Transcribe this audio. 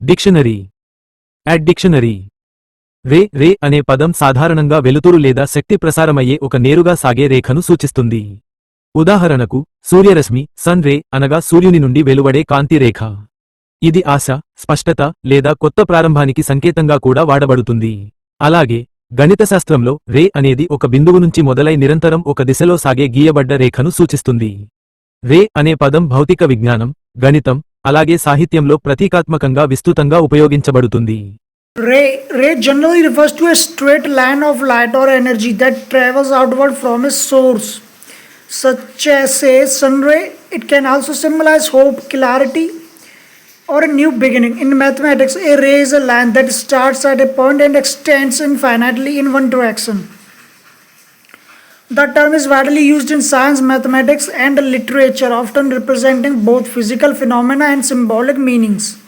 Dictionary. Add dictionary. రే రే అనే పదం సాధారణంగా వెలుతురు లేదా శక్తి ప్రసారమయ్యే ఒక నేరుగా సాగే రేఖను సూచిస్తుంది. ఉదాహరణకు సూర్యరశ్మి సన్ రే అనగా సూర్యుని నుండి వెలువడే కాంతి రేఖ. ఇది ఆశ స్పష్టత లేదా కొత్త ప్రారంభానికి సంకేతంగా కూడా వాడబడుతుంది. అలాగే గణితశాస్త్రంలో రే అనేది ఒక బిందువు నుంచి మొదలై నిరంతరం ఒక దిశలో సాగే గీయబడ్డ రేఖను సూచిస్తుంది. రే అనే పదం భౌతిక విజ్ఞానం గణితం అలాగే సాహిత్యంలో ప్రతీకాత్మకంగా విస్తృతంగా ఉపయోగించబడుతుంది Ray, ray generally refers to a straight line of light or energy that travels outward from a source, such as, say, sun ray. It can also symbolize hope, clarity, or a new beginning. In mathematics, a ray is a line that starts at a point and extends infinitely in one direction. The term is widely used in science, mathematics, and literature, often representing both physical phenomena and symbolic meanings.